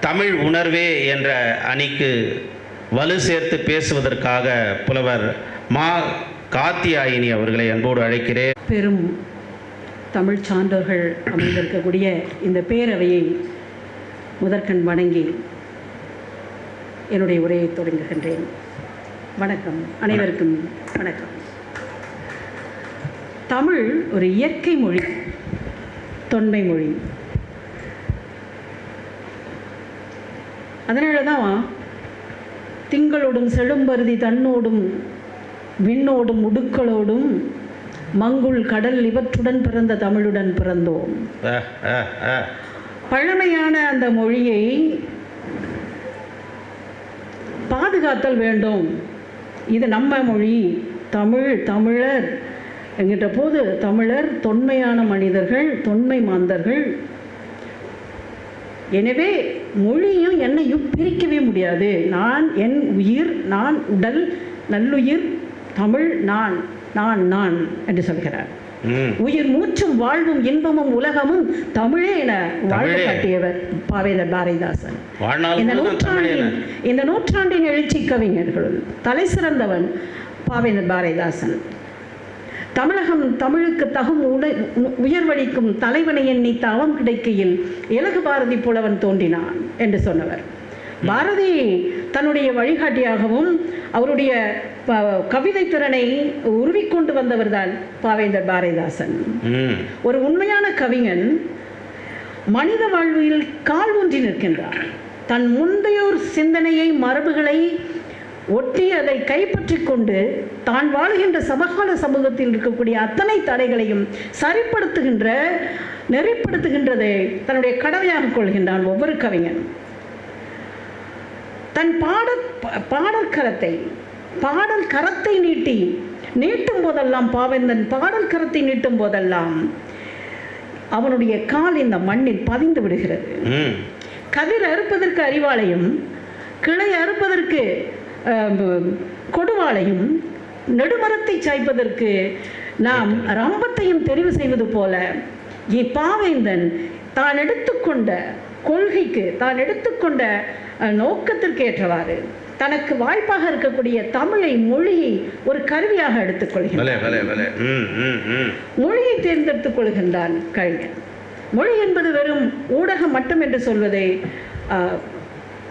தமிழ் உணர்வே என்ற அணிக்கு வலு சேர்த்து பேசுவதற்காக புலவர் மா காத்தியாயினி அவர்களை அன்போடு அழைக்கிறேன். பெரும் தமிழ் சான்றோர்கள் அமைந்திருக்கக்கூடிய இந்த பேரவையை முதற்கண் வணங்கி என்னுடைய உரையை தொடங்குகின்றேன். வணக்கம். அனைவருக்கும் வணக்கம். தமிழ் ஒரு இயற்கை மொழி. தொன்மை மொழி. அதனால தான் திங்களோடும் செழும்பருதி தன்னோடும் விண்ணோடும் உடுக்களோடும் மங்குள் கடல் இவற்றுடன் பிறந்த தமிழுடன் பிறந்தோம். பழமையான அந்த மொழியை பாதுகாத்தல் வேண்டும். இது நம்ம மொழி. தமிழ் தமிழர் என்கின்ற போது தமிழர் தொன்மையான மனிதர்கள் தொன்மை மாந்தர்கள். எனவே மொழியும் என்னையும் பிரிக்கவே முடியாது. நான் என் உயிர் நான் உடல் நல்லுயிர் தமிழ் நான் நான் நான் என்று சொல்கிறார். உயிர் மூச்சும் வாழ்வும் இன்பமும் உலகமும் தமிழே என வாழ்வு. காட்டியவர் பாவேந்தர் பாரதிதாசன். இந்த நூற்றாண்டின் இந்த நூற்றாண்டின் எழுச்சி கவிஞர்களுள் தலை சிறந்தவன் பாவேந்தர் பாரதிதாசன். தமிழகம் தமிழுக்கு தகும் உட உயர்வளிக்கும் தலைவனை எண்ணி தவம் கிடைக்கையில் இலகு பாரதி புலவன் தோன்றினான் என்று சொன்னவர். பாரதி தன்னுடைய வழிகாட்டியாகவும் அவருடைய கவிதை திறனை உருவிக்கொண்டு வந்தவர்தான் பாவேந்தர் பாரதிதாசன். ஒரு உண்மையான கவிஞன் மனித வாழ்வில் கால் ஊன்றி நிற்கின்றான் தன் முந்தையோர் சிந்தனையை மரபுகளை ஒட்டி அதை கைப்பற்றி கொண்டு தான் வாழ்கின்ற சமகால சமூகத்தில் இருக்கக்கூடிய அத்தனை தடைகளையும் சரிப்படுத்துகின்ற நெறிப்படுத்துகின்றதை தன்னுடைய கடமையாக கொள்கின்றான் ஒவ்வொரு கவிஞனும் தன் பாட பாடல் கரத்தை பாடல் கரத்தை நீட்டி நீட்டும் போதெல்லாம் பாவேந்தன் பாடல் கரத்தை நீட்டும் போதெல்லாம் அவனுடைய கால் இந்த மண்ணில் பதிந்து விடுகிறது. கதிர் அறுப்பதற்கு அறிவாளையும் கிளை அறுப்பதற்கு கொடுவாளையும் நெடுமரத்தை சாய்ப்பதற்கு நாம் ரம்பத்தையும் தெரிவு செய்வது போல இப்பாவேந்தன் தான் எடுத்துக்கொண்ட கொள்கைக்கு தான் எடுத்துக்கொண்ட நோக்கத்திற்கு ஏற்றவாறு தனக்கு வாய்ப்பாக இருக்கக்கூடிய தமிழை மொழியை ஒரு கருவியாக ம் மொழியை தேர்ந்தெடுத்துக் கொள்கின்றான் கவிஞன். மொழி என்பது வெறும் ஊடகம் மட்டும் என்று சொல்வதை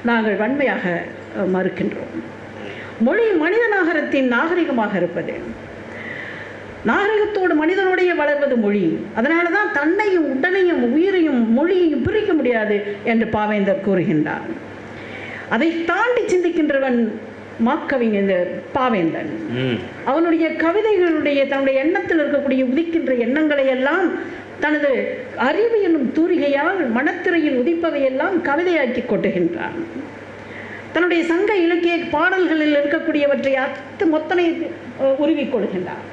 நாங்கள் வன்மையாக மறுக்கின்றோம். மொழி மனித நாகரத்தின் நாகரிகமாக இருப்பது. நாகரிகத்தோடு மனிதனுடைய வளர்வது மொழி. அதனால தான் தன்னையும் உடலையும் உயிரையும் மொழியையும் பிரிக்க முடியாது என்று பாவேந்தர் கூறுகின்றார். அதை தாண்டி சிந்திக்கின்றவன் மாக்கவிஞர் பாவேந்தன். அவனுடைய கவிதைகளுடைய தன்னுடைய எண்ணத்தில் இருக்கக்கூடிய உதிக்கின்ற எண்ணங்களை எல்லாம் தனது அறிவு என்னும் தூரிகையால் மனத்திரையில் உதிப்பவையெல்லாம் கவிதையாக்கி கொட்டுகின்றான். தன்னுடைய சங்க இலக்கிய பாடல்களில் இருக்கக்கூடியவற்றை அத்து மொத்தனை அஹ், உருவிக் கொள்கின்றான்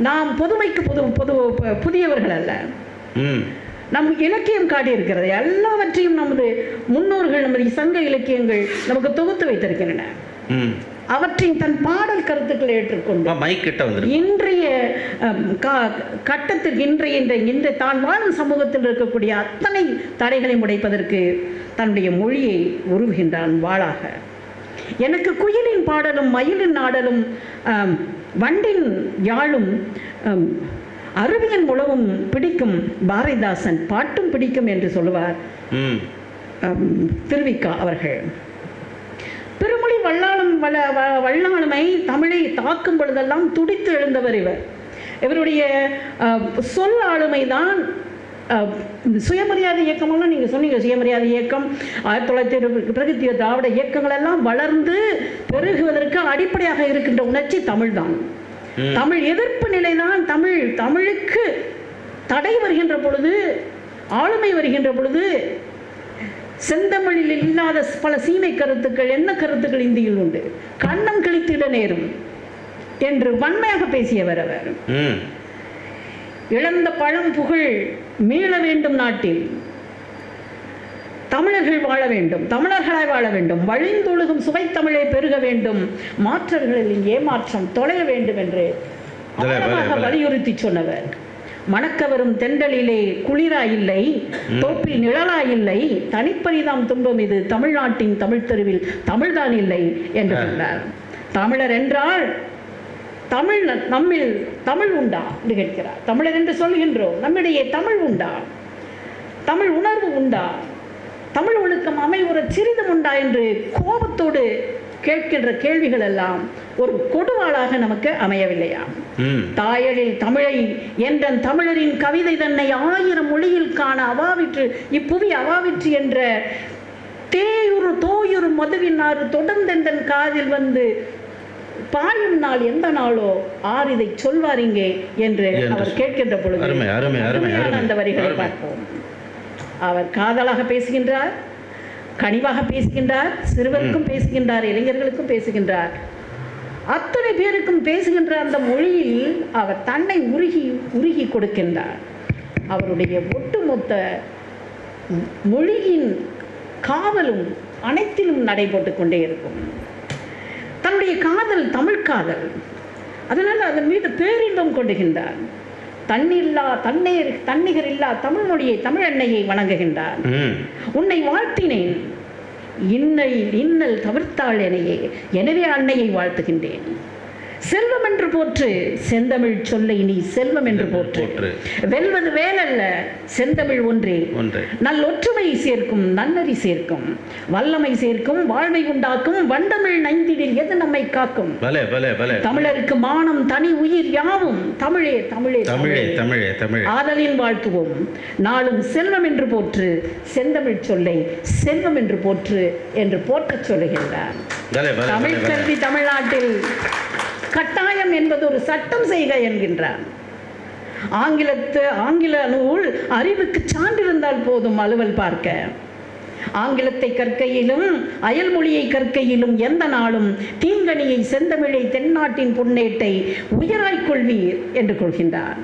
நாம் பொதுமைக்கு பொது பொது புதியவர்கள் அல்ல. ம். நம் இலக்கியம் காட்டியிருக்கிறது எல்லாவற்றையும் நமது முன்னோர்கள் நமது சங்க இலக்கியங்கள் நமக்கு தொகுத்து வைத்திருக்கின்றன. ம். அவற்றின் தன் பாடல் கருத்துக்களை ஏற்றுக்கொண்டு இன்றைய கட்டத்திற்கு இன்றைய இன்றைய இன்று தான் வாழும் சமூகத்தில் இருக்கக்கூடிய அத்தனை தடைகளை உடைப்பதற்கு தன்னுடைய மொழியை உருவுகின்றான் வாளாக. எனக்கு குயிலின் பாடலும் மயிலின் ஆடலும் வண்டின் யாழும் அருவியின் முழவும் பிடிக்கும் பாரதிதாசன். பாட்டும் பிடிக்கும் என்று சொல்லுவார். திருவிக்கா அவர்கள். பெருமொழி வல்லாளம் வள வ- வல்லாளுமை தமிழை தாக்கும் பொழுதெல்லாம் துடித்து எழுந்தவர் இவர். இவருடைய சொல் ஆளுமை தான் சுயமரியாதை இயக்கமெல்லாம் நீங்கள் சொன்னீங்க சுயமரியாதை இயக்கம். ஆயிரத்தி தொள்ளாயிரத்தி இருபது பிறகு திராவிட இயக்கங்கள் எல்லாம் வளர்ந்து பெருகுவதற்கு அடிப்படையாக இருக்கின்ற உணர்ச்சி தமிழ்தான் ம். தமிழ் எதிர்ப்பு நிலைதான் தமிழ் தமிழுக்கு தடை வருகின்ற பொழுது ஆளுமை வருகின்ற பொழுது செந்தமிழில் இல்லாத பல சீமை கருத்துக்கள் என்ன கருத்துக்கள் இந்தியில் உண்டு? கண்ணம் கிழித்திட நேரும் என்று வன்மையாக பேசியவர் அவர். இழந்த பழம் புகழ் மீள வேண்டும் நாட்டில். தமிழர்கள் வாழ வேண்டும் தமிழர்களாய் வாழ வேண்டும். வழிந்தொழுகும் சுவைத்தமிழை பெருக வேண்டும். மாற்றர்களின் ஏமாற்றம் தொலைய வேண்டும் என்று. வலியுறுத்தி சொன்னவர். மணக்க வரும் தென்றலிலே குளிரா இல்லை தோப்பில் நிழலா இல்லை தனிப்பரிதாம் துன்பம் இது தமிழ்நாட்டின் தமிழ் தெருவில் தமிழ்தான் இல்லை என்று சொன்னார். தமிழர் என்றால் தமிழ் நம்மில் தமிழ் உண்டா என்று கேட்கிறார். தமிழர் என்று சொல்கின்றோம் நம்மிடையே தமிழ் உண்டா? தமிழ் உணர்வு உண்டா? தமிழ் ஒழுக்கம் அமைவுற சிறிதும் உண்டா என்று கோபத்தோடு கேட்கின்ற கேள்விகள் எல்லாம் ஒரு கொடுவாளாக நமக்கு அமையவில்லையா தாயழில் தமிழை என்ற தமிழரின் கவிதை தன்னை ஆயிரம் மொழியில் காண அவாவிற்று இப்புவி அவாவிற்று என்ற தேயுறு தோயுறு மதுவினாறு தொடர்ந்தெந்தன் காதில் வந்து பாயும் நாள் எந்த நாளோ ஆர் இதை சொல்வார் இங்கே என்று அவர் கேட்கின்ற பொழுது. அந்த வரிகளை. பார்ப்போம் அவர் காதலாக பேசுகின்றார் கனிவாக பேசுகின்றார் சிறுவருக்கும் பேசுகின்றார் இளைஞர்களுக்கும் பேசுகின்றார். அத்தனை பேருக்கும் பேசுகின்ற அந்த மொழியில் அவர் தன்னை உருகி உருகி கொடுக்கின்றார். அவருடைய ஒட்டுமொத்த மொழியின் காவலும் அனைத்திலும் நடைபெற்று கொண்டே இருக்கும். தன்னுடைய காதல் தமிழ் காதல். அதனால் அதன் மீது பேரின்பம் கொண்டுகின்றார். தன்னில்லா தண்ணீர் தன்னிகர் இல்லா தமிழ் மொழியை தமிழ் அன்னையை வணங்குகின்றார் உன்னை வாழ்த்தினேன். இன்னல் இன்னல் தவிர்த்தாள் எனையே. எனவே அன்னையை வாழ்த்துகின்றேன். செல்வம் என்று போற்று செந்தமிழ் சொல்லை நீ செல்வம் என்று போற்று. வெல்வது வேலல்ல செந்தமிழ் ஒன்றே. ஒன்று. நல்லொற்றுமை சேர்க்கும் நன்னறி சேர்க்கும். வல்லமை சேர்க்கும் வாழ்வை உண்டாக்கும் வண்டமிழ் நைந்திடில் எது நம்மை காக்கும்? தமிழருக்கு மானம் தனி உயிர் யாவும்? தமிழே தமிழே தமிழே தமிழே. தமிழே ஆதலின் வாழ்த்துவோம். நாளும் செல்வம் என்று போற்று செந்தமிழ் சொல்லை செல்வம் என்று போற்று என்று போற்றச் சொல்லுகின்றார். தமிழ் கல்வி தமிழ்நாட்டில் கட்டாயம் என்பது ஒரு சட்டம் செய்க என்கின்றார் ஆங்கிலத்து ஆங்கில நூல் அறிவுக்கு சான்றிருந்தால் போதும் அலுவல் பார்க்க. ஆங்கிலத்தை கற்கையிலும் அயல்மொழியை கற்கையிலும் எந்த நாளும் தீங்கனியை செந்தமிழை தென்னாட்டின் பொன்னேட்டை உயராய்க் கொள்வீர் என்று கொள்கின்றார்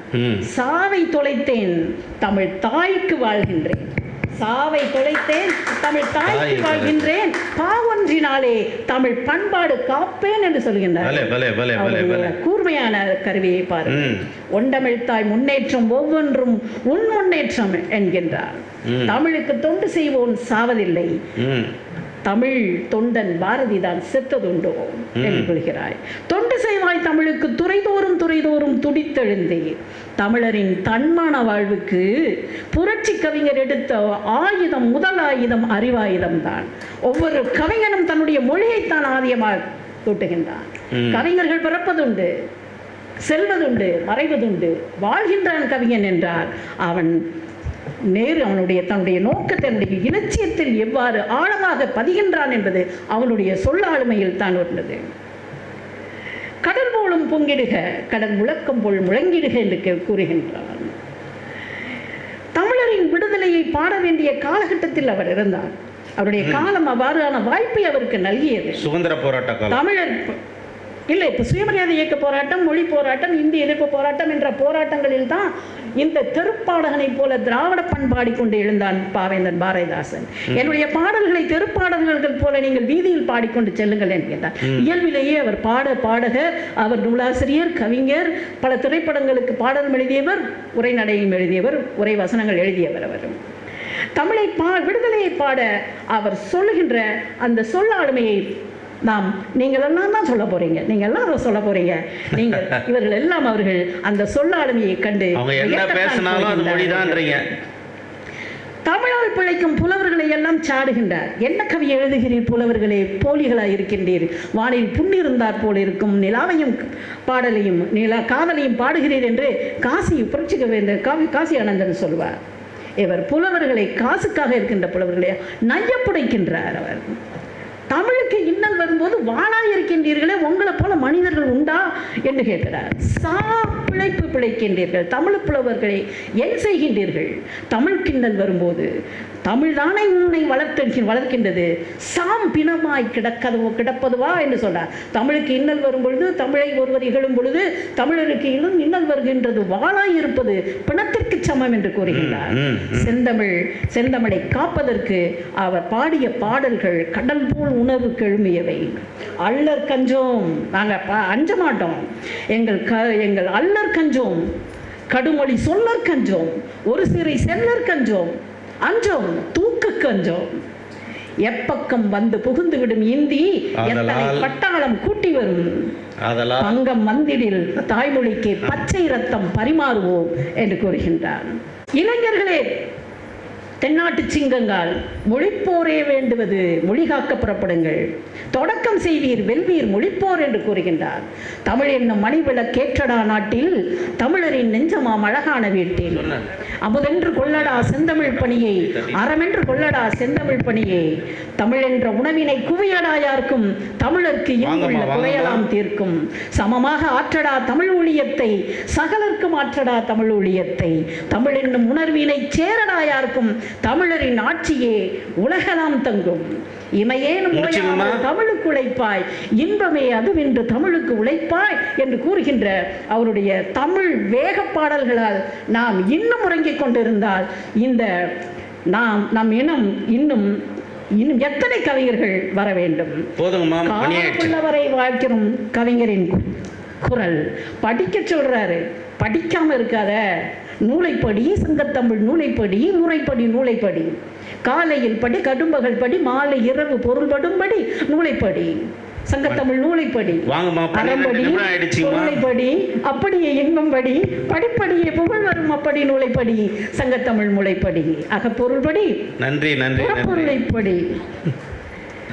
சாவை தொலைத்தேன் தமிழ் தாய்க்கு வாழ்கின்றேன். சாவை தொலைத்தேன் தமிழ் தாய்க்கு வாழ்கின்றேன். பாவொன்றினாலே தமிழ் பண்பாடு காப்பேன் என்று சொல்கின்றார். கூர்மையான கருவியை பாருங்கள். ம். ஒண்டமிழ்த்தாய் முன்னேற்றம் ஒவ்வொன்றும் உன் முன்னேற்றம் என்கின்றார். தமிழுக்கு தொண்டு செய்வோன் சாவதில்லை. தமிழ் தொண்டன் பாரதிதான் செத்ததுண்டோ என்று கொள்கிறாய் தொண்டு செய்வாய் தமிழுக்கு துறைதோறும் துறைதோறும் துடித்தெழுந்தே. தமிழரின் தன்மான வாழ்வுக்கு புரட்சி கவிஞர் எடுத்த ஆயுதம் முதல் ஆயுதம் அறிவாயுதம் தான். ஒவ்வொரு கவிஞனும் தன்னுடைய மொழியைத்தான் ஆதியமாக தூட்டுகின்றான். ம். கவிஞர்கள் பிறப்பதுண்டு செல்வதுண்டு மறைவதுண்டு வாழ்கின்றான் கவிஞன் என்றார் அவன் நேரு அவனுடைய தன்னுடைய நோக்கத்தை தன்னுடைய இலட்சியத்தில் எவ்வாறு ஆழமாக பதிகின்றான் என்பது அவனுடைய சொல்லாளுமையில் தான் உள்ளது கடல் போலும் பொங்கிடுக கடல் முழக்கம் போல் முழங்கிடுக என்று கூறுகின்றான். தமிழரின் விடுதலையை பாட வேண்டிய காலகட்டத்தில் அவர் இருந்தார். அவருடைய காலம் அவ்வாறான வாய்ப்பை அவருக்கு நல்கியது. சுதந்திர போராட்ட தமிழர் இல்லை இப்போ சுயமரியாதை இயக்க போராட்டம் மொழி போராட்டம் இந்திய எதிர்ப்பு போராட்டம் என்ற போராட்டங்களில் தான் இந்த தெருப்பாடகனைப் போல திராவிட பண்பாடி கொண்டு எழுந்தான் பாவேந்தன் பாரதிதாசன். என்னுடைய பாடல்களை தெருப்பாடல்கள் போல நீங்கள் வீதியில் பாடிக்கொண்டு செல்லுங்கள் என்கின்றார் இயல்பிலேயே அவர் பாட பாடகர் அவர் நூலாசிரியர் கவிஞர் பல திரைப்படங்களுக்கு பாடலும் எழுதியவர் உரைநடையும் எழுதியவர் உரை வசனங்கள் எழுதியவர் அவர். தமிழை பா விடுதலையை பாட அவர் சொல்லுகின்ற அந்த சொல்லாளுமையை நாம் நீங்கள் எல்லாம் தான் சொல்ல போறீங்க. நீங்க எல்லாம் அதை சொல்ல போறீங்க. நீங்கள் இவர்கள் எல்லாம் அவர்கள் அந்த சொல்லாளுமையை கண்டு தமிழால் பிழைக்கும் புலவர்களை எல்லாம் சாடுகின்றார். என்ன கவி எழுதுகிறீர் புலவர்களே? போலிகளாய் இருக்கின்றீர். வானில் புண்ணிருந்தாற் போல இருக்கும் நிலாவையும் பாடலையும் நிலா காதலையும் பாடுகிறீர் என்று காசி புரட்சி கவிஞர் காவி காசி ஆனந்தன் சொல்வார். இவர் புலவர்களை காசுக்காக இருக்கின்ற புலவர்களை நையப்புடைக்கின்றார் அவர். தமிழுக்கு இன்னல் வரும்போது வாழா இருக்கின்றீர்களே உங்களை போல மனிதர்கள் உண்டா என்று கேட்கிறார். சா பிழைப்பு பிழைக்கின்றீர்கள் தமிழ் புலவர்களை என் செய்கின்றீர்கள். தமிழ் கிண்டல் வரும்போது தமிழ் தானே உன்னை வளர்த்து வளர்க்கின்றது. சாம் பிணமாய் கிடக்கது கிடப்பதுவா என்று சொன்னார் தமிழுக்கு இன்னல் வரும் பொழுது தமிழை ஒருவர் இகழும் பொழுது தமிழருக்கு இன்னும் இன்னல் வருகின்றது. வாழாய் இருப்பது பிணத்திற்கு சமம் என்று கூறுகின்றார். செந்தமிழ் செந்தமிழை காப்பதற்கு அவர் பாடிய பாடல்கள் கடல் போல் உணர்வு கெழுமியவை. அல்லர் கஞ்சோம் நாங்கள் அஞ்ச மாட்டோம். எங்கள் க எங்கள் அல்லர் கஞ்சோம் கடுமொழி சொல்லற் கஞ்சோம் ஒரு சிறை செல்லற் கஞ்சோம் அஞ்சோம் தூக்குக்கு அஞ்சோம். எப்பக்கம் வந்து புகுந்து விடும் இந்தி எத்தனை பட்டாளம் கூட்டி வரும்? பங்கம் வந்திடில் தாய்மொழிக்கு பச்சை ரத்தம் பரிமாறுவோம் என்று கூறுகின்றார். இளைஞர்களே தென்னாட்டு சிங்கங்கள் மொழிப்போரே வேண்டுவது மொழி காக்க புறப்படுங்கள். தொடக்கம் செய்வீர் வெல்வீர் மொழிப்போர் என்று கூறுகின்றார். தமிழ் என்னும் மணிவிளக்கேற்றடா நாட்டில் தமிழரின் நெஞ்சமாம் அழகான வீட்டில். அமுதென்று கொள்ளடா செந்தமிழ் பணியை அறமென்று கொள்ளடா செந்தமிழ் பணியை. தமிழ் என்ற உணவினை குவியடா யாருக்கும் தமிழருக்கு வாங்கம்மா. குறையலாம் தீர்க்கும். சமமாக ஆற்றடா தமிழ் ஊழியத்தை சகலர்க்கும் ஆற்றடா தமிழ் ஊழியத்தை. தமிழ் என்னும் உணர்வினை சேரடா யாருக்கும் தமிழரின் ஆட்சியே உலகலாம் தங்கும். இமையேனும் தமிழுக்கு உழைப்பாய் இன்பமே அதுவென்று தமிழுக்கு உழைப்பாய் என்று கூறுகின்ற அவருடைய தமிழ் வேக பாடல்களால் நாம் இன்னும் உறங்கிக் கொண்டிருந்தால் இந்த நாம் நம் இனம் இன்னும் இன்னும் எத்தனை கவிஞர்கள் வர வேண்டும்? காலமுள்ளவரை வாழ்க்கிறோம் கவிஞரின் குரல். படிக்க சொல்றாரு. படிக்காம இருக்காத. நூலைப்படி சங்கத்தமிழ் நூலைப்படி முறைப்படி நூலைப்படி. காலையில் படி கடும்பகல் படி மாலை இரவு பொருள்படும்படி நூலைப்படி. சங்கத்தமிழ் நூலைப்படி. அப்படியே இன்பம்படி படிப்படியே புகழ் வரும் அப்படி நூலைப்படி சங்கத்தமிழ் முளைப்படி. அகப்பொருள்படி நன்றி நன்றி நன்றி. புறப்பொருளைப்படி.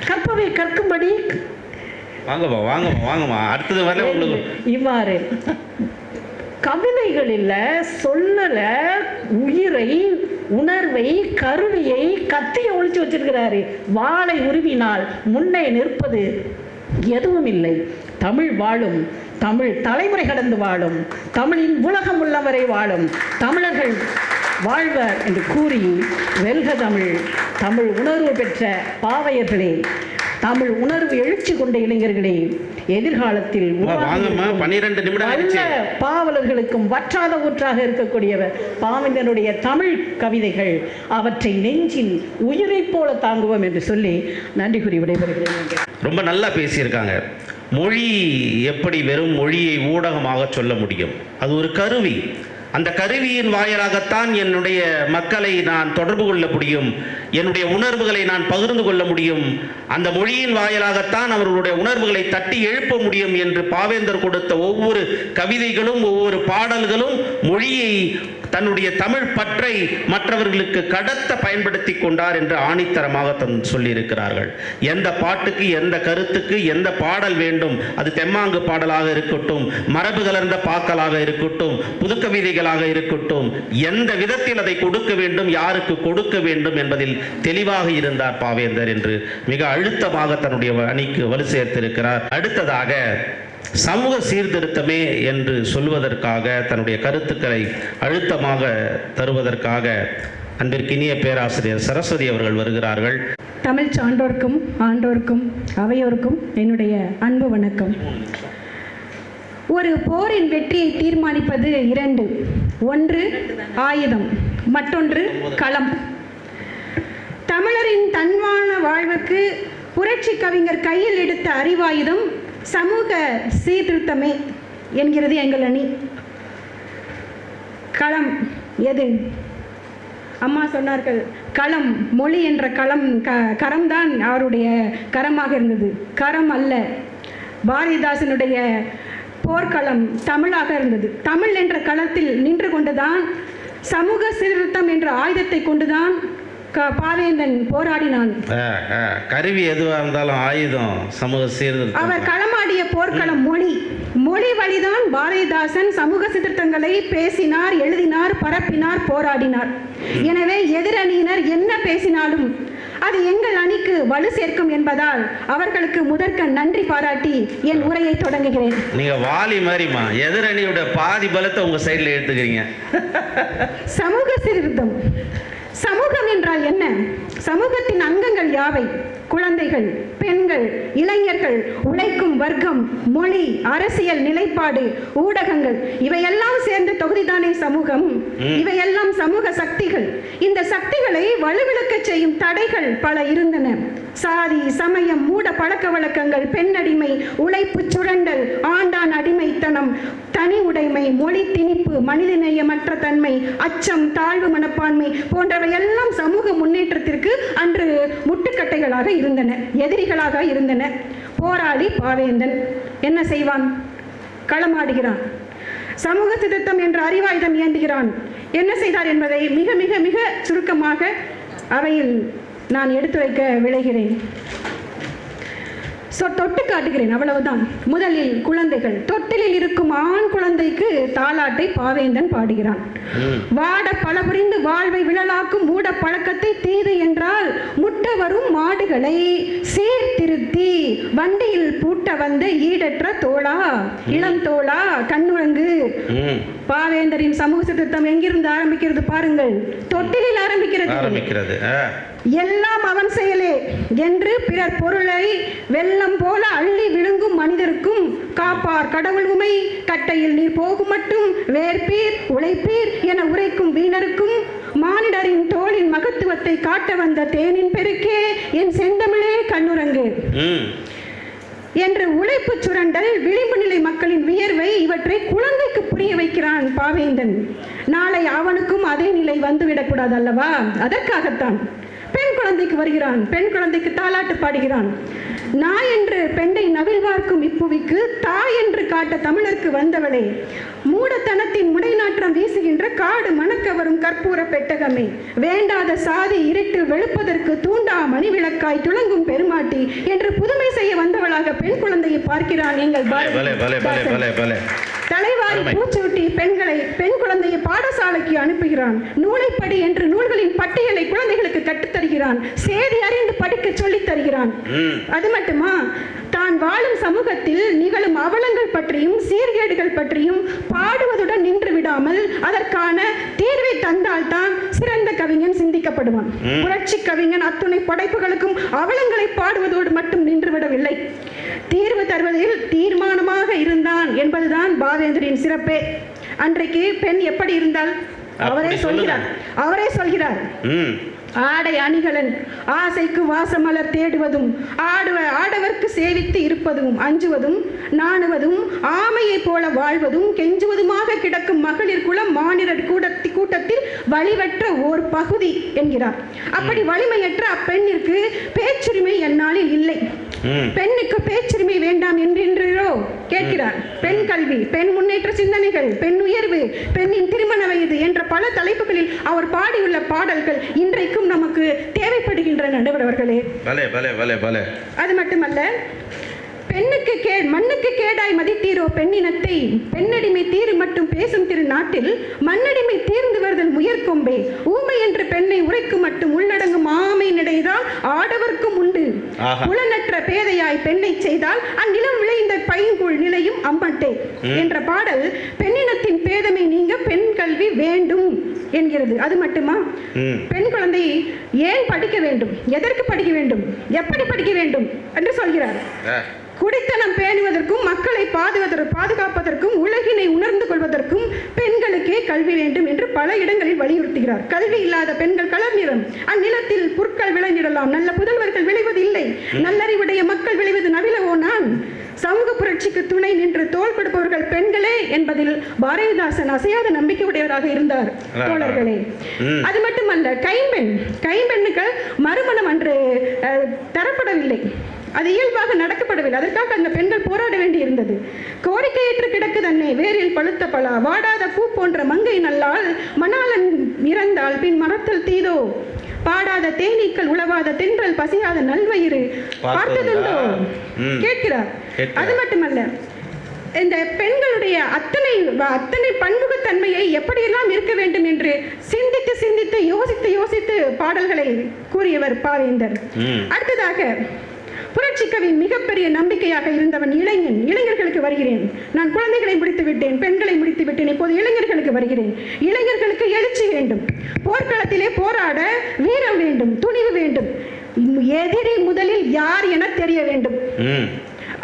கற்பவை கற்கும்படி வாங்கம்மா வாங்கம்மா வாங்கம்மா. அடுத்தது வரல உங்களுக்கு. இவ்வாறு. கவிதைகளில் சொல்லல உயிரை உணர்வை கருவியை கத்தியை ஒழிச்சு வச்சிருக்கிறாரு. வாளை உருவினால் முன்னே நிற்பது எதுவும் இல்லை தமிழ் வாழும் தமிழ் தலைமுறை கடந்து வாழும் தமிழின் உலகம் உள்ளவரை வாழும் தமிழர்கள் வாழ்வர் என்று கூறி வெல்க தமிழ் தமிழ் உணர்வு பெற்ற பாவையர்களே. தமிழ் உணர்வு எழுச்சி கொண்ட இளைஞர்களே எதிர்காலத்தில் பாவலர்களுக்கும் வற்றாத ஊற்றாக இருக்கக்கூடியவர் பாவேந்தனுடைய தமிழ் கவிதைகள் அவற்றை நெஞ்சில் உயிரைப் போல தாங்குவோம் என்று சொல்லி நன்றி கூறி விடைபெறுகிறேன் ரொம்ப நல்லா பேசியிருக்காங்க. மொழி எப்படி வெறும் மொழியை ஊடகமாக சொல்ல முடியும்? அது ஒரு கருவி. அந்த கருவியின் வாயிலாகத்தான் என்னுடைய மக்களை நான் தொடர்பு கொள்ள முடியும் என்னுடைய உணர்வுகளை நான் பகிர்ந்து கொள்ள முடியும் அந்த மொழியின் வாயிலாகத்தான் அவர்களுடைய உணர்வுகளை தட்டி எழுப்ப முடியும் என்று பாவேந்தர் கொடுத்த ஒவ்வொரு கவிதைகளும் ஒவ்வொரு பாடல்களும் மொழியை தன்னுடைய தமிழ் பற்றை மற்றவர்களுக்கு கடத்த பயன்படுத்தி கொண்டார் என்று ஆணித்தரமாக தன் சொல்லியிருக்கிறார்கள். எந்த பாட்டுக்கு எந்த கருத்துக்கு எந்த பாடல் வேண்டும்? அது தெம்மாங்கு பாடலாக இருக்கட்டும் மரபு கலர்ந்த பாக்கலாக இருக்கட்டும் புதுக்கவிதைகளாக இருக்கட்டும் எந்த விதத்தில் அதை கொடுக்க வேண்டும் யாருக்கு கொடுக்க வேண்டும் என்பதில் தெளிவாக இருந்தார் பாவேந்தர் என்று மிக அழுத்தமாக தன்னுடைய அணிக்கு வலு சேர்த்திருக்கிறார். அடுத்ததாக சமூக சீர்திருத்தமே என்று சொல்வதற்காக தன்னுடைய கருத்துக்களை அழுத்தமாக தருவதற்காக அன்பிற்கினிய பேராசிரியர் சரஸ்வதி அவர்கள் வருகிறார்கள். தமிழ் சான்றோர்க்கும் ஆண்டோர்க்கும் அவையோர்க்கும் என்னுடைய அன்பு வணக்கம். ஒரு போரின் வெற்றியை தீர்மானிப்பது இரண்டு. ஒன்று ஆயுதம். மற்றொன்று களம். தமிழரின் தன்மான வாழ்வுக்கு புரட்சி கவிஞர் கையில் எடுத்த அறிவாயுதம் சமூக சீர்திருத்தமே என்கிறது எங்கள் அணி. களம் எது? அம்மா சொன்னார்கள் களம் மொழி என்ற களம் க கரம்தான் அவருடைய கரமாக இருந்தது. கரம் அல்ல பாரதிதாசனுடைய போர்க்களம் தமிழாக இருந்தது. தமிழ் என்ற களத்தில் நின்று கொண்டுதான் சமூக சீர்திருத்தம் என்ற ஆயுதத்தை கொண்டுதான் பாவேந்தன் போராடினான். கருவி எதுவாக இருந்தாலும் ஆயுதம் சமூக சீர்திருத்தம். அவர் களமாடிய போர்க்களம் மொழி. மொழி வழிதான் பாரதிதாசன் சமூக சீர்திருத்தங்களை பேசினார் எழுதினார் பரப்பினார் போராடினார். எனவே எதிரணியினர் என்ன பேசினாலும் அது எங்கள் அணிக்கு வலு சேர்க்கும் என்பதால் அவர்களுக்கு முதற்க நன்றி பாராட்டி என் உரையை தொடங்குகிறேன். நீங்க வாலி மாதிரிமா எதிரணியோட பாதி பலத்தை உங்க சைடுல எடுத்துக்கிறீங்க. சமூக சீர்திருத்தம். சமூகம் என்றால் என்ன? சமூகத்தின் அங்கங்கள் யாவை? குழந்தைகள் பெண்கள் இளைஞர்கள் உழைக்கும் வர்க்கம் மொழி அரசியல் நிலைப்பாடு ஊடகங்கள் இவையெல்லாம் சேர்ந்த தொகுதிதானே சமூகம். இவையெல்லாம் சமூக சக்திகள். இந்த சக்திகளை வலுவிழக்க செய்யும் தடைகள் பல இருந்தன. சாதி சமயம் மூட பழக்க வழக்கங்கள் பெண்ணடிமை உழைப்பு சுரண்டல் ஆண்டான் அடிமைத்தனம் தனி மொழி திணிப்பு மனிதநேயமற்ற தன்மை அச்சம் தாழ்வு மனப்பான்மை போன்றவை எல்லாம் சமூக முன்னேற்றத்திற்கு அன்று முட்டுக்கட்டைகளாக இருந்தன எதிரிகளாக இருந்தன. போராளி பாவேந்தன் என்ன செய்வான்? களமாடுகிறான். சமூக சிதத்தம் என்ற அறிவாயுதம் ஏந்துகிறான். என்ன செய்தார் என்பதை மிக மிக மிக சுருக்கமாக அவையில் நான் எடுத்து வைக்க விளைகிறேன் சொ தொட்டு காட்டுகிறேன். அவ்வளவுதான். முதலில் குழந்தைகள். தொட்டிலில் இருக்கும் ஆண் குழந்தைக்கு தாலாட்டை பாவேந்தன் பாடுகிறான். வாட பலபுரிந்து வாழ்வை விழலாக்கும் மூட பழக்கத்தை தீது என்றால் முட்ட வரும் மாடுகளை சீர்திருத்தி வண்டியில் பூட்ட வந்த ஈடற்ற தோளா இளம் தோளா கண்ணுறங்கு. ம். பாவேந்தரின் சமூக சித்தம் எங்கிருந்து ஆரம்பிக்கிறது பாருங்கள். தொட்டிலில் ஆரம்பிக்கிறது. ஆரம்பிக்கிறது. எல்லாம் அவன் செயலே என்று பிறர் பொருளை வெள்ளம் போல அள்ளி விழுங்கும் மனிதருக்கும் காப்பார். கடவுள் உமை கட்டையில் நீர் போகும் மட்டும் வேர்ப்பீர் உழைப்பீர் என உரைக்கும் வீணருக்கும் மானிடரின் தோளின் மகத்துவத்தை காட்ட வந்த தேனின் பெருக்கே என் செந்தமிழே கண்ணுரங்கு என்று உழைப்பு சுரண்டல் விளிம்பு நிலை மக்களின் வியர்வை இவற்றை குழந்தைக்கு புரிய வைக்கிறான் பாவேந்தன். நாளை அவனுக்கும் அதே நிலை வந்துவிடக்கூடாது அல்லவா? அதற்காகத்தான். பெண் குழந்தைக்கு வருகிறான். பெண் குழந்தைக்கு தாலாட்டு பாடுகிறான். நாய் என்று பெண்ணை நவிழ்வார்க்கும் இப்புவிக்கு தாய் என்று காட்ட தமிழருக்கு வந்தவளே மூடத்தனத்தின் முடைநாற்றம் வீசுகின்ற காடு மணக்க வரும் கற்பூர பெட்டகமே வேண்டாத சாதி இருட்டு வெளுப்பதற்கு தூண்டா மணிவிளக்காய் துளங்கும் பெருமாட்டி என்று புதுமை செய்ய வந்தவளாக பெண் குழந்தையை பார்க்கிறான் எங்கள் பலே. தலைவாரி. பூச்சூட்டி பெண்களை பெண் குழந்தையை பாடசாலைக்கு அனுப்புகிறான். நூலைப்படி என்று நூல்களின் பட்டியலை குழந்தைகளுக்கு கற்றுத் தருகிறான் சேதி அறிந்து படிக்க சொல்லித் தருகிறான். அது மட்டுமா? தான் வாழும் சமூகத்தில் நிகழும் அவலங்கள் பற்றியும் சீர்கேடுகள் பற்றியும் பாடுவதுடன் நின்று விடாமல் அதற்கான தீர்வை தந்தால்தான் சிறந்த கவிஞன் சிந்திக்கப்படுவான். புரட்சி கவிஞன் அத்துணை படைப்புகளுக்கும் அவலங்களை பாடுவதோடு மட்டும் நின்று விடவில்லை. தீர்வு தருவதில் தீர்மானமாக இருந்தான் என்பதுதான் பாவேந்தரின் சிறப்பே. அன்றைக்கு பெண் எப்படி இருந்தால் அவரே சொல்கிறார். அவரே சொல்கிறார். ஆடை அணிகலன் ஆசைக்கு வாசமலர் தேடுவதும் ஆடுவ ஆடவர்க்கு சேவித்து இருப்பதும் அஞ்சுவதும் நாணுவதும் ஆமையைப் போல வாழ்வதும் கெஞ்சுவதுமாக கிடக்கும் மகளிர் குலம் மானிடர் கூடத்தி கூட்டத்தில் வலிவற்ற ஓர் பகுதி என்கிறார். அப்படி வலிமையற்ற அப்பெண்ணிற்கு பேச்சுரிமை எந்நாளில் இல்லை. பெண்ணுக்கு பேச்சுரிமை வேண்டாம் என்றென்றோ கேட்கிறார். பெண் கல்வி பெண் முன்னேற்ற சிந்தனைகள் பெண் உயர்வு பெண்ணின் திருமண வயது என்ற பல தலைப்புகளில் அவர் பாடியுள்ள பாடல்கள் இன்றைக்கும் நமக்கு தேவைப்படுகின்றன நடுவர் அவர்களே. பலே பலே பலே பலே. அது மட்டுமல்ல பெண்ணுக்கு கே மண்ணுக்கு கேடாய் மதித்தீரோ பெண்ணினத்தை. பெண்ணடிமை தீரு மட்டும் பேசும் திரு நாட்டில் மண்ணடிமை தீர்ந்து வருதல் முயற்கொம்பே ஊமை என்ற பெண்ணை உரைக்கும் மட்டும் உள்ளடங்கும் ஆமை நடைதான் ஆடவர்க்கும் உண்டு. புலனற்ற பேதையாய் பெண்ணை செய்தால் அந்நிலம் விளைந்த பைங்குள் நிலையும் அம்மட்டே என்ற பாடல் பெண்ணினத்தின் பேதமை நீங்க பெண் கல்வி வேண்டும் என்கிறது. அது மட்டுமா? பெண் குழந்தை ஏன் படிக்க வேண்டும்? எதற்கு படிக்க வேண்டும்? எப்படி படிக்க வேண்டும்? என்று சொல்கிறார். குடித்தனம் பேணுவதற்கும் மக்களை பாதுவதற்கு பாதுகாப்பதற்கும் உலகினை உணர்ந்து கொள்வதற்கும் பெண்களுக்கே கல்வி வேண்டும் என்று பல இடங்களில் வலியுறுத்துகிறார். கல்வி இல்லாத பெண்கள் கலர் நிறம். அந்நிலத்தில் புற்கள் விளைந்திடலாம். நல்ல புதல்வர்கள் விளைவது இல்லை நல்லறிவுடைய மக்கள் விளைவது நவிலவோ நான்? சமூக புரட்சிக்கு துணை நின்று தோள் கொடுப்பவர்கள் பெண்களே என்பதில் பாரதிதாசன் அசையாத நம்பிக்கை உடையவராக இருந்தார். தோழர்களே. அது மட்டுமல்ல கைம்பெண். கைம்பெண்ணுக்கு மறுமணம் அன்று தரப்படவில்லை. அது இயல்பாக நடக்கப்படவில்லை. அதற்காக அந்த பெண்கள் போராட வேண்டி இருந்தது கோரிக்கையற்று கிடக்கு தன்னை வேரில் பழுத்த பலா வாடாத பூ போன்ற மங்கை நல்லால் மணாளன் இறந்தால் பின் மரத்தல் தீதோ? பாடாத தேனீக்கள் உழவாத தென்றல் பசியாத நல்வயிறு. பார்த்ததுண்டோ. கேட்கிறார். அது மட்டுமல்ல இந்த பெண்களுடைய அத்தனை அத்தனை பன்முகத்தன்மையை எப்படியெல்லாம் இருக்க வேண்டும் என்று சிந்தித்து சிந்தித்து யோசித்து யோசித்து பாடல்களை கூறியவர் பாவேந்தர். அடுத்ததாக புரட்சி கவி மிகப்பெரிய நம்பிக்கையாக இருந்தவன் இளைஞன். இளைஞர்களுக்கு வருகிறேன். நான் குழந்தைகளை முடித்து விட்டேன். பெண்களை முடித்து விட்டேன். இப்போது இளைஞர்களுக்கு வருகிறேன். இளைஞர்களுக்கு எழுச்சி வேண்டும். போர்க்களத்திலே போராட வீரம் வேண்டும். துணிவு வேண்டும். எதிரி முதலில் யார் என தெரிய வேண்டும்.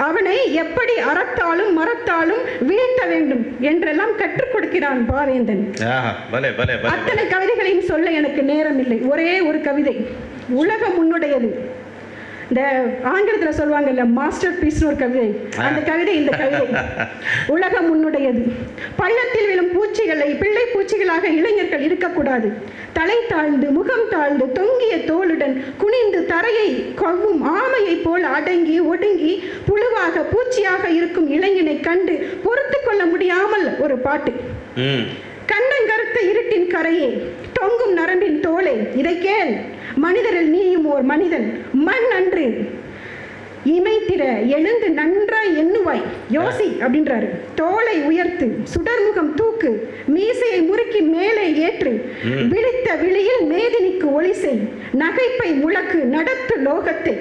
அவனை எப்படி அறத்தாலும் மரத்தாலும் வீழ்த்த வேண்டும் என்றெல்லாம் கற்றுக் கொடுக்கிறான் பாவேந்தன். அத்தனை கவிதைகளையும் சொல்ல எனக்கு நேரம் இல்லை ஒரே ஒரு கவிதை. உலகம் உன்னுடையது. இந்த ஆங்கிலத்தில் சொல்லுவாங்கல்ல மாஸ்டர் பீஸ்னு ஒரு கவிதை. அந்த கவிதை இந்த கவிதை. உலகம் உன்னுடையது. பள்ளத்தில் விழும் பூச்சிகளை பிள்ளை பூச்சிகளாக இளைஞர்கள் இருக்கக்கூடாது. தலை தாழ்ந்து முகம் தாழ்ந்து தொங்கிய தோளுடன் குனிந்து தரையை கவ்வும் ஆமையைப் போல் அடங்கி ஒடுங்கி புழுவாக பூச்சியாக இருக்கும் இளைஞனை கண்டு பொறுத்து கொள்ள முடியாமல் ஒரு பாட்டு. கண்ணங்கருத்த இருட்டின் கரையே தொங்கும் நரம்பின் தோளே இதை கேள். மனிதரில் நீயும் ஓர் மனிதன். மண் அன்று இமைத்திர எழுந்து நன்றாய் எண்ணுவாய். யோசி அப்படின்றாரு. தோலை உயர்த்து சுடர்முகம் தூக்கு மீசையை முறுக்கி மேலே ஏற்று விழித்த விழியில் மேதினிக்கு ஒளி செய். நகைப்பை முழக்கு நடத்து லோகத்தை.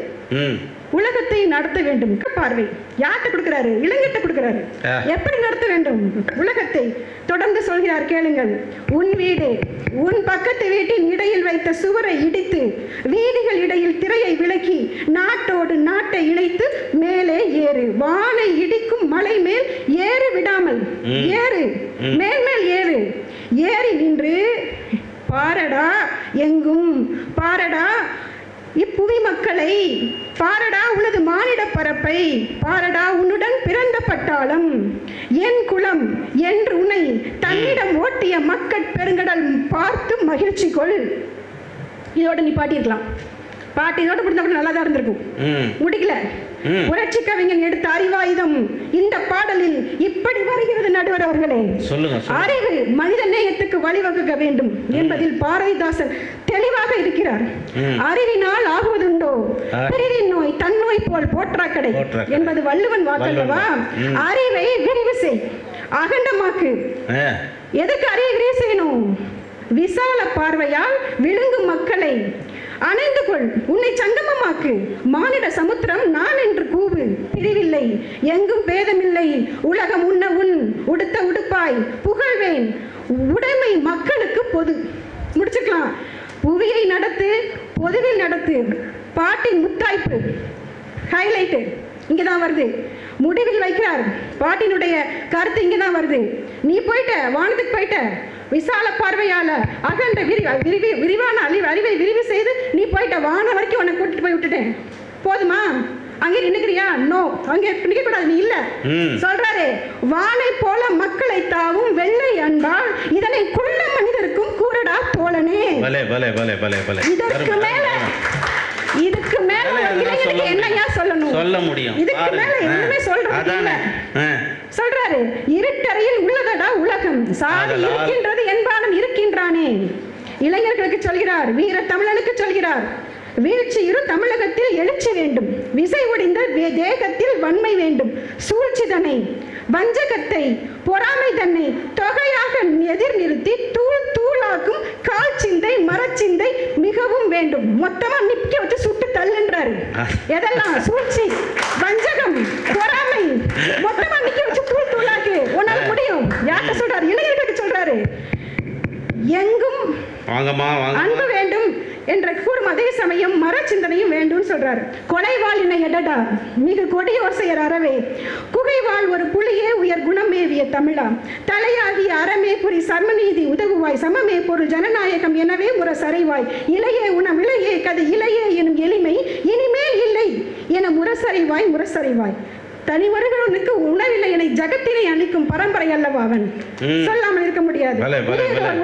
உலகத்தை நடத்த வேண்டும். பார்வை. யார்கிட்ட கொடுக்கிறாரு? இளைஞர்கிட்ட கொடுக்கிறாரு. எப்படி நடத்த வேண்டும்? உலகத்தை தொடர்ந்து சொல்கிறார் கேளுங்கள். உன் வீடு உன் பக்கத்து வீட்டின் இடையில் வைத்த சுவரை இடித்து வீதிகள் இடையில் திரையை விலக்கி நாட்டோடு நாட்டை இணைத்து மேலே ஏறு. வானை இடிக்கும் மலை மேல் ஏறு விடாமல். ஏறு. மேல் மேல் ஏறு. ஏறி நின்று பாரடா எங்கும் பாரடா இப்புவி மக்களை பாரடா உனது மானிட பரப்பை பாரடா உன்னுடன் பிறந்த பட்டாளம். என் குலம் என்று உன்னை தன்னிடம் ஓட்டிய மக்கட் பெருங்கடல் பார்த்து மகிழ்ச்சி கொள். இதோட நீ பாட்டிருக்கலாம் பாட்டு இதோட முடிந்த நல்லா தான் இருந்திருக்கும். முடிக்கல. புரட்சி கவிஞன் எடுத்த அறிவாயுதம் இந்த பாடலில் இப்படி வருகிறது நடுவர் அவர்களே. அறிவு மனித நேயத்துக்கு வழிவகுக்க வேண்டும் என்பதில் பாரதிதாசன் தெளிவாக இருக்கிறார். அறிவினால் ஆகுவதுண்டோ. பிரிவின் நோய் தன்னோய் போல் போற்றாக்கடை. என்பது வள்ளுவன் வாக்கல்லவா. அறிவை விரிவு செய். அகண்டமாக்கு. எதுக்கு அறிவை விரிவு செய்யணும்? விசால பார்வையால் விழுங்கும் மக்களை அணைந்து கொள் உன்னை சங்கமமாக்கு. மானிட சமுத்திரம் நான் என்று கூவு. பிரிவில்லை. எங்கும் பேதமில்லை. உலகம் உண்ண உன் உடுத்த உடுப்பாய். புகழ்வேன். உடைமை மக்களுக்கு பொது. முடிச்சுக்கலாம். புவியை நடத்து பொதுவில் நடத்து. பாட்டின் முத்தாய்ப்பு. ஹைலைட்டு இங்கே தான் வருது. முடிவில் வைக்கிறார். பாட்டினுடைய கருத்து இங்கே தான் வருது. நீ போயிட்ட வானத்துக்கு போயிட்ட. விசால பார்வையால அகன்ற விரி விரிவி விரிவான அறிவு அறிவை விரிவு செய்து நீ போயிட்ட வானம் வரைக்கும் உன்னை கூட்டிட்டு போய் விட்டுட்டேன். போதுமா? அங்கே நின்னுக்கிறியா? நோ அங்கே நிற்க கூடாது நீ இல்ல. சொல்றாரு வானை போல மக்களை தாவும் வெள்ளை அன்பால் இதனை குள்ள மனிதருக்கும் கூறடா தோழனே. பலே பலே பலே பலே பலே இதற்கு மேல. இதுக்கு மேல இளைஞனுக்கு என்னையா. சொல்லணும் சொல்ல முடியும் இதுக்கு. மேல எதுவுமே சொல்றது. சொல்றாரு இருட்டறையில் உள்ளதடா உலகம் சாதி. இருக்கின்றது என்பானும் இருக்கின்றானே இளைஞர்களுக்கு சொல்கிறார் வீர தமிழனுக்கு சொல்கிறார் வீழ்ச்சி இரு தமிழகத்தில் எழுச்சி வேண்டும் விசை ஒடிந்த தேகத்தில் வன்மை வேண்டும் சூழ்ச்சிதனை வஞ்சகத்தை பொறாமை தன்னை தொகையாக எதிர் நிறுத்தி தூள் தூளாக்கும் கால் சிந்தை மரச்சிந்தை மிகவும் வேண்டும். மொத்தமா நிக்க வச்சு சுட்டு தள்ளுன்றாரு. எதெல்லாம்? சூழ்ச்சி வஞ்சகம் பொறாமை. மொத்தமா நிக்க வச்சு தூள் தூளாக்கு. உன்னால முடியும். யார்கிட்ட சொல்றாரு? இளைஞர்களுக்கு சொல்றாரு? எங்கும் அன்பு வேண்டும். என்ற கூறும் அதே சமயம் மர சிந்தனையும் வேண்டும் சொல்றாரு கொலைவாளினை எடடா மிக கொடியோர் செயர் அறவே. குகைவாள் ஒரு புலியே உயர் குணமேவிய தமிழா. தலையாகிய அறமே புரி சமநீதி உதவுவாய் சமமே பொருள் ஜனநாயகம் எனவே முற சரைவாய் இளையே உணம் இளையே கதை இளையே எனும் எளிமை இனிமேல் இல்லை என முரசறைவாய் முரசறைவாய். தனி ஒருவனுக்கு உணவில்லை என ஜகத்தினை அளிக்கும் பரம்பரை அல்லவா அவன். சொல்லாமல் இருக்க முடியாது.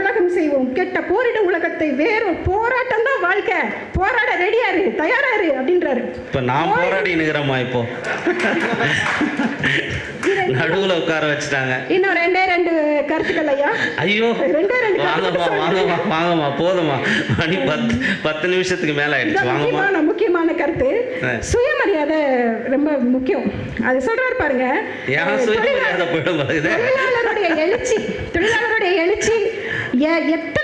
உலகம் செய்வோம். கெட்ட போரிடும் உலகத்தை வேறு போராட்டம் தான் வாழ்க்கை. போராட ரெடியாரு தயாராரு அப்படின்றாரு. இப்ப நான் போராடி நிக்கிறேம்மா இப்போ. நடுவுல உட்கார வச்சுட்டாங்க. இன்னும் ரெண்டே ரெண்டு கருத்துக்கள் ஐயா. ஐயோ ரெண்டே ரெண்டு வாங்கம்மா வாங்கம்மா வாங்கம்மா போதும்மா. மணி பத்து பத்து நிமிஷத்துக்கு மேல ஆயிடுச்சு. வாங்கம்மா. முக்கியமான கருத்து. சுயமரியாதை ரொம்ப முக்கியம். அது சொல்றாரு பாருங்க. ஏன் சுயமரியாதை போயிடும் எழுச்சி தொழிலாளருடைய எழுச்சி எத்தனை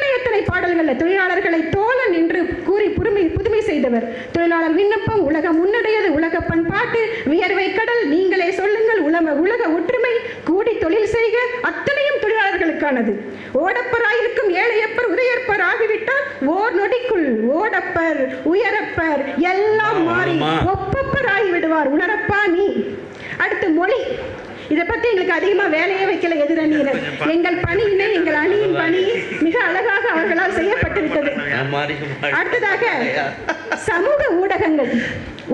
பாடல்கள்ல தொழிலாளர்களை தோழன் என்று கூறி புதுமை புதுமை செய்தவர். தொழிலாளர் விண்ணப்பம் உலகம் முன்னுடையது. உலக பண்பாட்டு வியர்வை கடல். நீங்களே சொல்லுங்கள். உலக உலக ஒற்றுமை. கூடி தொழில் செய்க. அத்தனையும் தொழிலாளர்களுக்கானது. ஓடப்பராயிருக்கும் ஏழையப்பர் உதயப்பர் ஆகிவிட்டால் ஓர் நொடிக்குள் ஓடப்பர் உயரப்பர் எல்லாம் மாறி. ஒப்பப்பர் ஆகி விடுவார் உணரப்பா நீ. அடுத்து மொழி. இதை பத்தி எங்களுக்கு அதிகமா வேலையே வைக்கல எதிரணியினர். எங்கள் பணியினை எங்கள் அணியின் பணி மிக அழகாக அவர்களால் செய்யப்பட்டு விட்டது மாறி மாறி. அடுத்ததாக சமூக ஊடகங்கள்.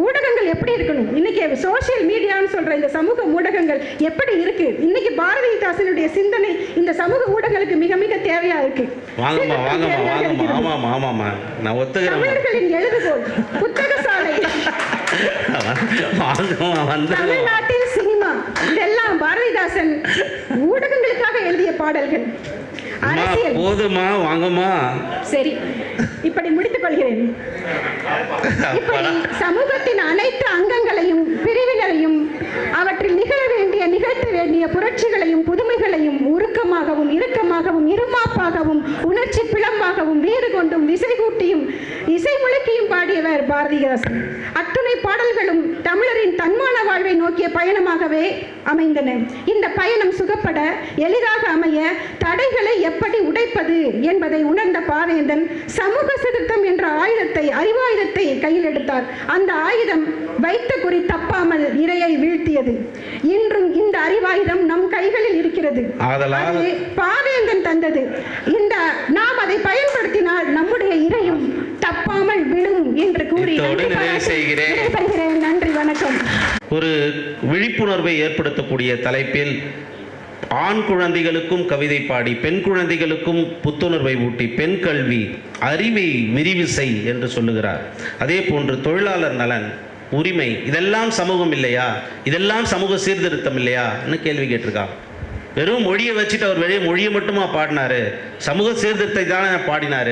ஊடகங்கள் எப்படி இருக்கணும்? இன்னைக்கு சோஷியல் மீடியான்னு சொல்ற இந்த சமூக ஊடகங்கள் எப்படி இருக்கு? இன்னைக்கு பாரதிதாசனுடைய சிந்தனை இந்த சமூக ஊடகங்களுக்கு மிக மிக தேவையா இருக்கு. தமிழர்களின் எழுதுகோள் புத்தக சாலை தமிழ்நாட்டின் சினிமா. இதெல்லாம் பாரதிதாசன் ஊடகங்களுக்காக எழுதிய பாடல்கள். அரசியல். போதுமா வாங்கம்மா. சரி இப்படி முடித்துக் கொள்கிறேன். இப்படி சமூகத்தின் அனைத்து அங்கங்களையும் பிரிவினரையும் அவற்றில் நிகழ வேண்டிய நிகழ்த்த வேண்டிய புரட்சிகளையும் புதுமைகளையும் உருக்கமாகவும் இறுக்கமாகவும் இருமாப்பாகவும் உணர்ச்சி பிளம்பாகவும் வேறு கொண்டும் விசை கூட்டியும் இசை முழக்கியும் பாடியவர் பாரதிதாசன். அத்துணை பாடல்களும் தமிழரின் தன்மான வாழ்வை நோக்கிய பயணமாகவே அமைந்தன. இந்த பயணம் சுகப்பட எளிதாக அமைய தடைகளை எப்படி உடைப்பது என்பதை உணர்ந்த பாவேந்தன் சமூக சிறுத்தம் என்ற ஆயுதத்தை அறிவாயுதத்தை கையில் எடுத்தார். அந்த ஆயுதம் வைத்த குறி தப்பாமல் இரையை வீழ்த்தியது. இன்றும் இந்த அறிவாயுதம் நம் கைகளில் இருக்கிறது. பாவேந்தன் தந்தது. இந்த நாம் அதை பயன்படுத்தினால் நம்முடைய இரையும் தப்பாமல் விழும் என்று கூறி நன்றி வணக்கம். ஒரு விழிப்புணர்வை ஏற்படுத்தக்கூடிய தலைப்பில் ஆண் குழந்தைகளுக்கும் கவிதை பாடி பெண் குழந்தைகளுக்கும் புத்துணர்வை ஊட்டி பெண் கல்வி அறிவை விரிவு செய் என்று சொல்லுகிறார். அதே போன்று தொழிலாளர் நலன் உரிமை. இதெல்லாம் சமூகம் இல்லையா? இதெல்லாம் சமூக சீர்திருத்தம் இல்லையான்னு கேள்வி கேட்டிருக்கான். வெறும் மொழியை வச்சுட்டு அவர் வெளியே மொழியை மட்டுமா பாடினாரு? சமூக சீர்திருத்தத்தை தானே பாடினாரு?